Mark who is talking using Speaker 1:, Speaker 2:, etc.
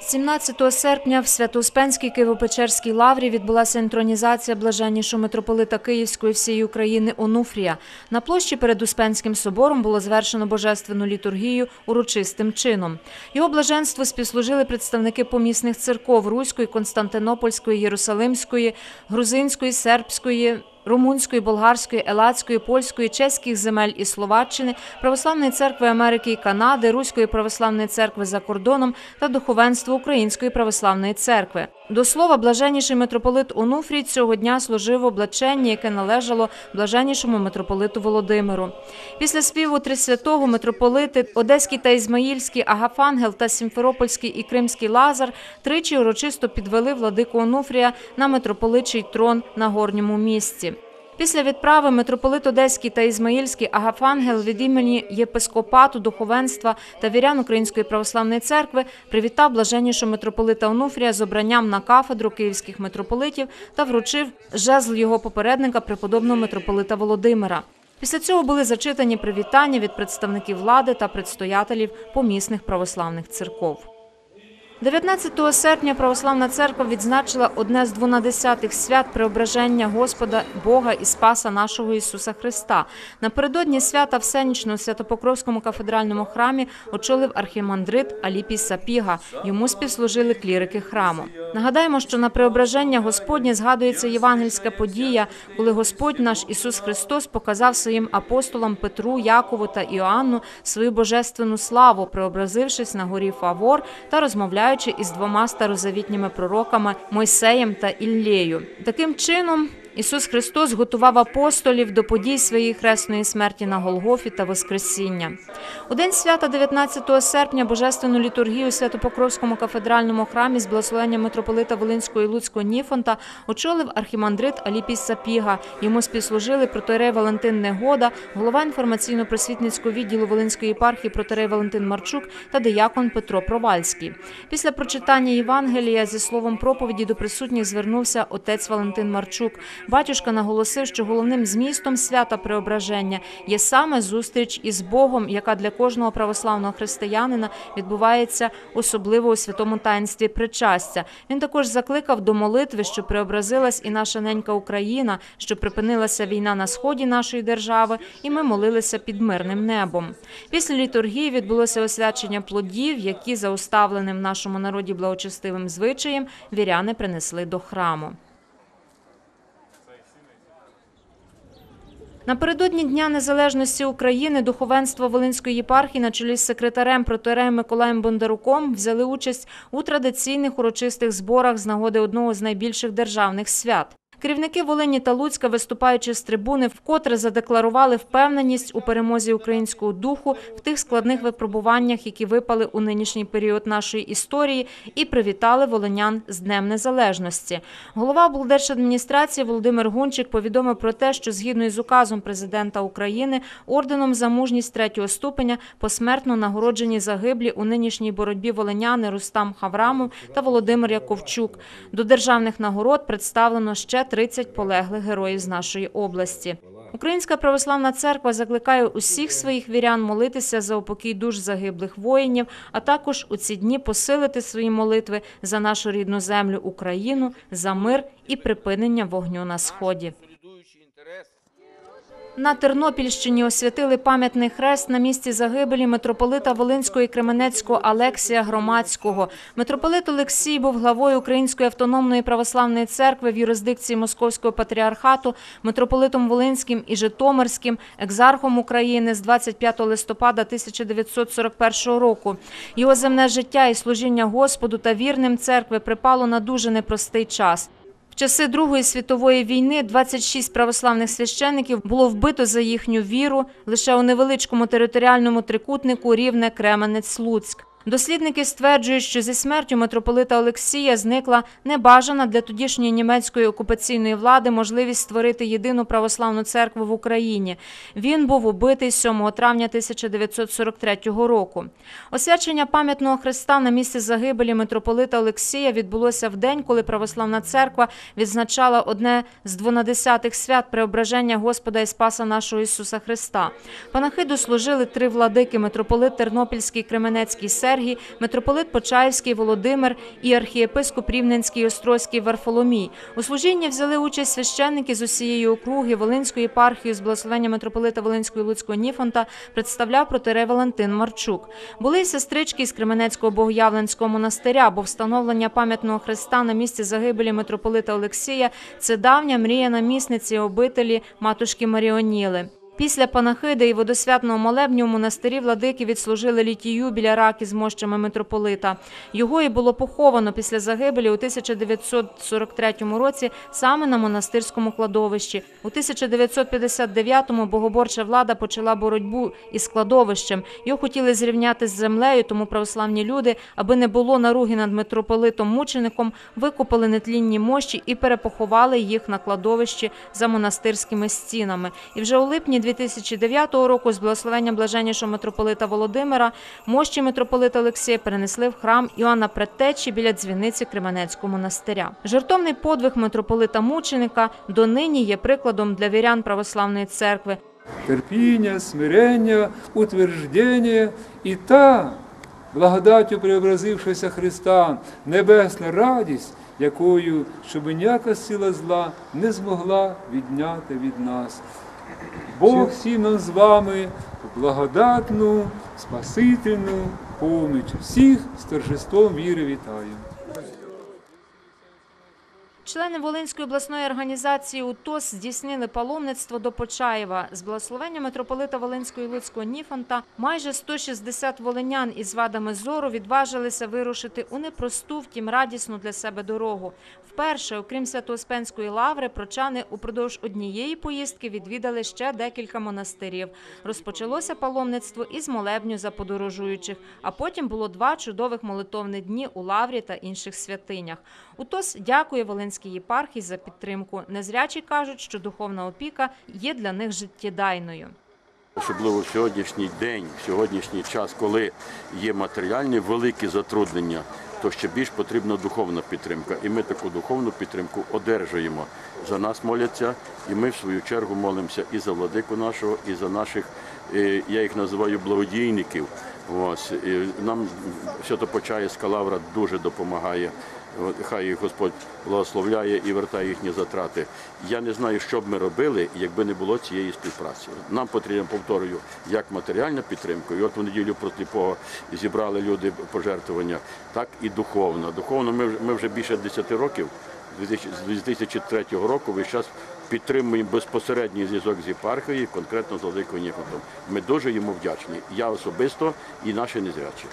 Speaker 1: 17 серпня в Свято-Успенській Києво-Печерській лаврі відбулася інтронізація блаженнішого митрополита Київської всієї України Онуфрія. На площі перед Успенським собором було звершено божественну літургію урочистим чином. Його блаженству співслужили представники помісних церков Руської, Константинопольської, Єрусалимської, Грузинської, Сербської, Румунської, болгарської, елацької, польської, чеських земель і Словаччини, Православної церкви Америки і Канади, Руської православної церкви за кордоном та духовенство Української православної церкви. До слова, блаженніший митрополит Онуфрій цього дня служив облачення, яке належало блаженнішому митрополиту Володимиру. Після співу Трисвятого митрополити Одеський та Ізмаїльський Агафангел та Сімферопольський і Кримський Лазар тричі урочисто підвели владику Онуфрія на митрополичий трон на горньому місці. Після відправи митрополит Одеський та Ізмаїльський Агафангел від імені єпископату, духовенства та вірян Української православної церкви привітав блаженнішого митрополита Онуфрія з обранням на кафедру київських митрополитів та вручив жезл його попередника преподобного митрополита Володимира. Після цього були зачитані привітання від представників влади та предстоятелів помісних православних церков. 19 серпня Православна церква відзначила одне з дванадесятих свят преображення Господа Бога і Спаса нашого Ісуса Христа. Напередодні свята всенічно у Святопокровському кафедральному храмі очолив архімандрит Аліпій Сапіга. Йому співслужили клірики храму. Нагадаємо, що на преображення Господнє згадується євангельська подія, коли Господь наш Ісус Христос показав своїм апостолам Петру, Якову та Іоанну свою божественну славу, преобразившись на горі Фавор та розмовляючи із двома старозавітніми пророками Мойсеєм та Іллєю. Таким чином. Ісус Христос готував апостолів до подій своєї хресної смерті на Голгофі та Воскресіння. У день свята 19 серпня божественну літургію у Святопокровському кафедральному храмі з благословення митрополита Волинського і Луцького Ніфонта очолив архімандрит Аліпій Сапіга. Йому співслужили протерей Валентин Негода, голова інформаційно-просвітницького відділу Волинської єпархії протерей Валентин Марчук та диякон Петро Провальський. Після прочитання Євангелія зі словом проповіді до присутніх звернувся отець Валентин Марчук. Батюшка наголосив, що головним змістом свята преображення є саме зустріч із Богом, яка для кожного православного християнина відбувається особливо у святому таїнстві причастя. Він також закликав до молитви, що преобразилась і наша ненька Україна, що припинилася війна на сході нашої держави, і ми молилися під мирним небом. Після літургії відбулося освячення плодів, які за уставленим в нашому народі благочестивим звичаєм віряни принесли до храму. Напередодні Дня Незалежності України духовенство Волинської єпархії на чолі з секретарем протереєм Миколаєм Бондаруком взяли участь у традиційних урочистих зборах з нагоди одного з найбільших державних свят. Керівники Волині та Луцька, виступаючи з трибуни, вкотре задекларували впевненість у перемозі українського духу в тих складних випробуваннях, які випали у нинішній період нашої історії, і привітали волинян з Днем Незалежності. Голова облдержадміністрації Володимир Гунчик повідомив про те, що згідно із указом президента України орденом за мужність третього ступеня посмертно нагороджені загиблі у нинішній боротьбі волиняни Рустам Хаврамов та Володимир Яковчук. До державних нагород представлено ще 30 полеглих героїв з нашої області. Українська православна церква закликає усіх своїх вірян молитися за упокій душ загиблих воїнів, а також у ці дні посилити свої молитви за нашу рідну землю Україну, за мир і припинення вогню на сході. На Тернопільщині освятили пам'ятний хрест на місці загибелі митрополита Волинського і Кременецького Алексія Громадського. Митрополит Олексій був главою Української автономної православної церкви в юрисдикції Московського патріархату, митрополитом Волинським і Житомирським, екзархом України з 25 листопада 1941 року. Його земне життя і служіння Господу та вірним церкви припало на дуже непростий час. Часи Другої світової війни 26 православних священиків було вбито за їхню віру лише у невеличкому територіальному трикутнику рівне Кременець-Луцьк. Дослідники стверджують, що зі смертю митрополита Олексія зникла небажана для тодішньої німецької окупаційної влади можливість створити єдину православну церкву в Україні. Він був убитий 7 травня 1943 року. Освячення пам'ятного хреста на місці загибелі митрополита Олексія відбулося в день, коли православна церква відзначала одне з двонадесятих свят преображення Господа і Спаса нашого Ісуса Христа. Панахиду служили три владики: митрополит Тернопільський, Кременецький, Сербський Сергій, митрополит Почаївський Володимир і архієпископ Рівненський Острозький Варфоломій. У служінні взяли участь священники з усієї округи Волинської єпархії з благословення митрополита Волинського і Луцького Ніфонта представляв протерей Валентин Марчук. Були й сестрички з Кременецького Богоявленського монастиря, бо встановлення пам'ятного хреста на місці загибелі митрополита Олексія це давня мрія намісниці обителі матушки Маріоніли. Після панахиди і водосвятного молебню в монастирі владики відслужили літію біля раки з мощами митрополита. Його і було поховано після загибелі у 1943 році саме на монастирському кладовищі. У 1959-му богоборча влада почала боротьбу із кладовищем. Його хотіли зрівняти з землею, тому православні люди, аби не було наруги над митрополитом-мучеником, викопали нетлінні мощі і перепоховали їх на кладовищі за монастирськими стінами. І вже у липні 2009 року з благословення блаженнішого митрополита Володимира мощі митрополита Олексія перенесли в храм Іоанна Предтечі біля дзвіниці Кременецького монастиря. Жертовний подвиг митрополита мученика донині є прикладом для вірян православної церкви.
Speaker 2: терпіння, смирення, утверждення і та благодаттю преобразившися Христа, небесна радість, якою щоб ніяка сила зла не змогла відняти від нас. Бог нам з вами благодатну, спасительну поміч. Всіх з торжеством віри вітаю.
Speaker 1: Члени Волинської обласної організації УТОС здійснили паломництво до Почаєва. З благословення митрополита Волинського і Луцького Ніфонта майже 160 волинян із вадами зору відважилися вирушити у непросту, втім радісну для себе дорогу. Вперше, окрім Свято-Успенської лаври, прочани упродовж однієї поїздки відвідали ще декілька монастирів. Розпочалося паломництво із молебню за подорожуючих, а потім було два чудових молитовні дні у лаврі та інших святинях. УТОС дякує Волинській єпархії за підтримку. Незрячі кажуть, що духовна опіка є для них життєдайною.
Speaker 3: Особливо в сьогоднішній день, в сьогоднішній час, коли є матеріальні великі затруднення, то ще більш потрібна духовна підтримка. І ми таку духовну підтримку одержуємо. За нас моляться, і ми в свою чергу молимося і за владику нашого, і за наших, е, я їх називаю благодійників. Ось і нам Святопочаївська лавра дуже допомагає. Хай їх Господь благословляє і вертає їхні затрати. Я не знаю, що б ми робили, якби не було цієї співпраці. Нам потрібно, повторюю, як матеріальна підтримка. І от в неділю просліпого зібрали люди пожертвування, так і духовна. Духовно ми, вже- більше 10 років, з 2000 з 2003 року, весь час підтримуємо безпосередній зв'язок з єпархією, конкретно з Владикою Нікотом. Ми дуже йому вдячні. Я особисто і наші незрячі.